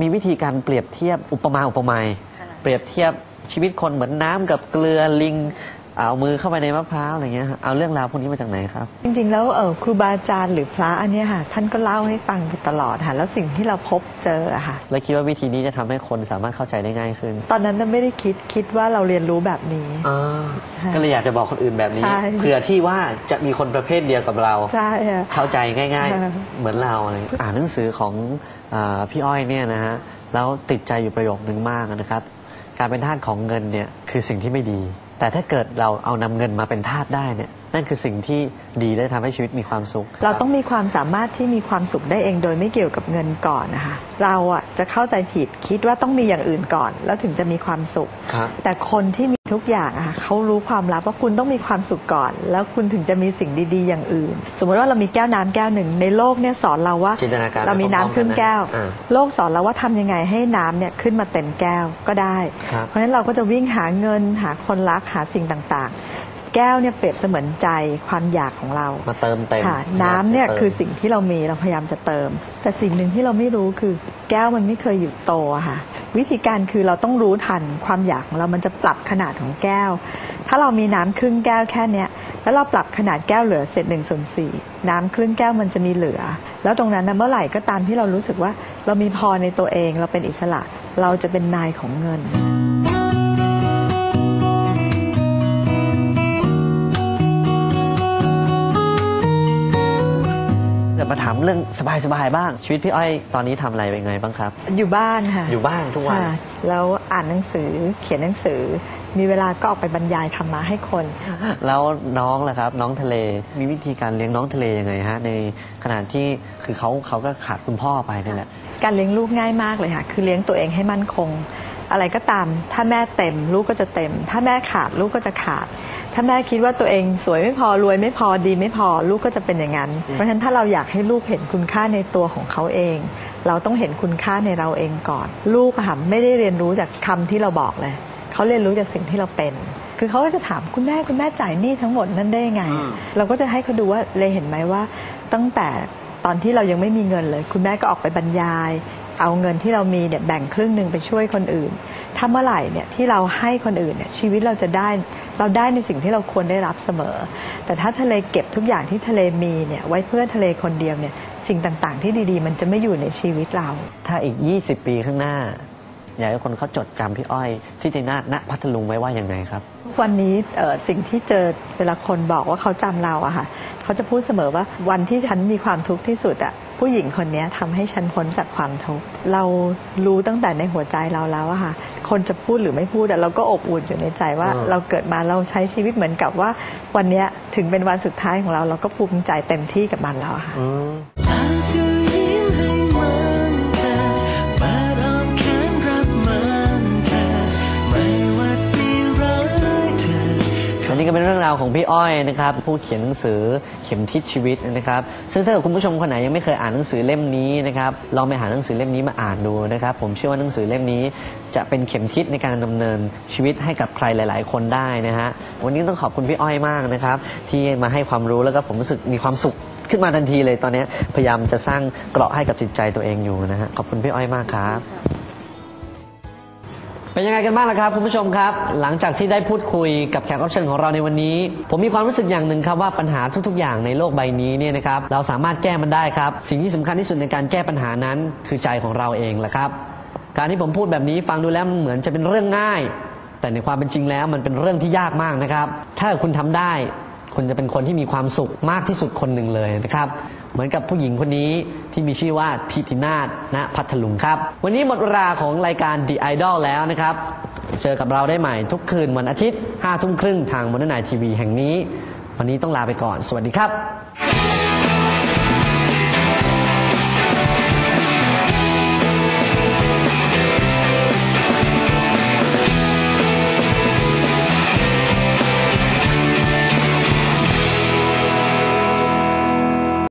มีวิธีการเปรียบเทียบอุปมาอุปไมยค่ะเปรียบเทียบชีวิตคนเหมือนน้ำกับเกลือลิง เอามือเข้าไปในมะพร้าวอะไรเงี้ยฮะเอาเรื่องราวพวกนี้มาจากไหนครับ จริง ๆ แล้วเออครูบาอาจารย์หรือพระอันเนี้ยค่ะ ท่านก็เล่าให้ฟังอยู่ตลอดค่ะแล้วสิ่งที่เราพบเจออะค่ะ แล้วคิดว่าวิธีนี้จะทำให้คนสามารถเข้าใจได้ง่ายขึ้นตอนนั้นน่ะไม่ได้คิดคิดว่าเราเรียนรู้แบบนี้ อ่าค่ะก็เลยอยากจะบอกคนอื่นแบบนี้ใช่ เผื่อที่ว่าจะมีคนประเภทเดียวกับเรา ใช่ค่ะ เข้าใจง่าย ค่ะ ๆ เหมือนเราอะไรอ่านหนังสือของอาพี่อ้อยเนี่ยนะฮะแล้วติดใจอยู่ประโยคนึงมากนะครับ การเป็นทาสของเงินเนี่ยคือสิ่งที่ไม่ดี แต่ถ้าเกิดเราเอานำเงินมาเป็นทาสได้เนี่ย นั่นคือสิ่งที่ดีและทำให้ชีวิตมีความสุข เราต้องมีความสามารถที่มีความสุขได้เองโดยไม่เกี่ยวกับเงินก่อนนะคะ เราอะจะเข้าใจผิดคิดว่าต้องมีอย่างอื่นก่อน แล้วถึงจะมีความสุข ครับ แต่คนที่มีทุกอย่างอะค่ะเขารู้ความลับว่าคุณต้องมีความสุขก่อน แล้วคุณถึงจะมีสิ่งดีๆ อย่างอื่น สมมติว่าเรามีแก้วน้ำแก้วหนึ่งในโลกเนี่ยสอนเราว่าจินตนาการเรามีน้ำครึ่งแก้ว อ่าโลกสอนเราว่าทำยังไงให้น้ำเนี่ยขึ้นมาเต็มแก้วก็ได้ ครับ เพราะฉะนั้นเราก็จะวิ่งหาเงินหาคนรักหาสิ่งต่างๆ แก้วเนี่ยเปรียบเสมือนใจความอยากของเรามาเติมเต็มค่ะน้ำเนี่ยติมคือสิ่งที่เรามีเราพยายามจะเติม แต่สิ่งหนึ่งที่เราไม่รู้คือแก้วมันไม่เคยหยุดโตอะค่ะ วิธีการคือเราต้องรู้ทันความอยากของเรามันจะปรับขนาดของแก้ว ถ้าเรามีน้ำครึ่งแก้วแค่เนี้ยแล้วเราปรับขนาดแก้วเหลือเศษหนึ่งส่วนสี่น้ำครึ่งแก้วมันจะมีเหลือ แล้วตรงนั้นนะเมื่อไหร่ก็ตามที่เรารู้สึกว่า เรามีพอในตัวเองเราเป็นอิสระ เราจะเป็นนายของเงินาถามเรื่องสบายๆบ้าง ชีวิตพี่อ้อยตอนนี้ทำอะไรเป็นไงบ้างครับ อยู่บ้านค่ะอยู่บ้านทุกวัน ค่ะแล้วอ่านหนังสือเขียนหนังสือ มีเวลาก็ออกไปบรรยายธรรมะให้คน แล้วน้องล่ะครับ น้องทะเลมีวิธีการเลี้ยงน้องทะเลยังไงฮะในขณะที่คือเขาเขาก็ขาดคุณพ่อไปนี่แหละ การเลี้ยงลูกง่ายมากเลยค่ะ คือเลี้ยงตัวเองให้มั่นคง อะไรก็ตาม ถ้าแม่เต็มลูกก็จะเต็ม ถ้าแม่ขาดลูกก็จะขาด ถ้าแม่คิดว่าตัวเองสวยไม่พอรวยไม่พอดีไม่พอลูกก็จะเป็นอย่างนั้น เพราะฉะนั้นถ้าเราอยากให้ลูกเห็นคุณค่าในตัวของเขาเอง เราต้องเห็นคุณค่าในเราเองก่อน ลูกอะค่ะไม่ได้เรียนรู้จากคำที่เราบอกเลยเขาเรียนรู้จากสิ่งที่เราเป็นคือเขาก็จะถามคุณแม่คุณแม่จ่ายหนี้ทั้งหมดนั่นได้ยังไงอืมเราก็จะให้เขาดูว่าเลยเห็นไหมว่า ตั้งแต่ตอนที่เรายังไม่มีเงินเลย คุณแม่ก็ออกไปบรรยาย เอาเงินที่เรามีเนี่ยแบ่งครึ่งหนึ่งไปช่วยคนอื่น ถ้าเมื่อไหร่เนี่ยที่เราให้คนอื่นเนี่ยชีวิตเราจะได้เราได้ในสิ่งที่เราควรได้รับเสมอ แต่ถ้าทะเลเก็บทุกอย่างที่ทะเลมีเนี่ยไว้เพื่อทะเลคนเดียวเนี่ยสิ่งต่างๆ ที่ดีๆ มันจะไม่อยู่ในชีวิตเรา ถ้าอีก 20 ปีข้างหน้า อยากให้คนเขาจดจำพี่อ้อย ที่จินาณพัทลุงไว้ว่าอย่างไงครับ วันนี้เอ่อสิ่งที่เจอเวลาคนบอกว่าเขาจำเราอะค่ะเขาจะพูดเสมอว่าวันที่ฉันมีความทุกข์ที่สุดอะ ผู้หญิงคนนี้ทำให้ฉันพ้นจากความทุกข์เรารู้ตั้งแต่ในหัวใจเราแล้วอะค่ะคนจะพูดหรือไม่พูดอะเราก็อบอุ่นอยู่ในใจว่าอืมเราเกิดมาเราใช้ชีวิตเหมือนกับว่า วันเนี้ยถึงเป็นวันสุดท้ายของเราเราก็ภูมิใจเต็มที่กับมันแล้วอะค่ะ เป็นเรื่องราวของพี่อ้อยนะครับ ผู้เขียนหนังสือเข็มทิศชีวิตนะครับ ซึ่งถ้าเกิดคุณผู้ชมคนไหนยังไม่เคยอ่านหนังสือเล่มนี้นะครับลองไปหาหนังสือเล่มนี้มาอ่านดูนะครับ ผมเชื่อว่าหนังสือเล่มนี้ จะเป็นเข็มทิศในการดำเนินชีวิตให้กับใครหลาย ๆ คนได้นะฮะวันนี้ต้องขอบคุณพี่อ้อยมากนะครับ ที่มาให้ความรู้แล้วก็ผมรู้สึกมีความสุขขึ้นมาทันทีเลยตอนนี้พยายามจะสร้างเกราะให้กับจิตใจตัวเองอยู่นะฮะขอบคุณพี่อ้อยมากครับ เป็นยังไงกันบ้างล่ะครับคุณผู้ชมครับ หลังจากที่ได้พูดคุยกับแขกรับเชิญของเราในวันนี้ ผมมีความรู้สึกอย่างหนึ่งครับว่าปัญหาทุกๆ อย่างในโลกใบนี้เนี่ยนะครับเราสามารถแก้มันได้ครับ สิ่งที่สำคัญที่สุดในการแก้ปัญหานั้นคือใจของเราเองแหละครับ การที่ผมพูดแบบนี้ฟังดูแล้วมันเหมือนจะเป็นเรื่องง่าย แต่ในความเป็นจริงแล้วมันเป็นเรื่องที่ยากมากนะครับ ถ้าคุณทำได้ คุณจะเป็นคนที่มีความสุขมากที่สุดคนหนึ่งเลยนะครับ เหมือนกับผู้หญิงคนนี้ที่มีชื่อว่าทิตินาศณพัทลุงครับ วันนี้หมดเวลาของรายการ The Idol แล้วนะครับ เจอกับเราได้ใหม่ทุกคืนวันอาทิตย์5ทุ่มครึ่งทางมนนายทีวีแห่งนี้ วันนี้ต้องลาไปก่อน สวัสดีครับ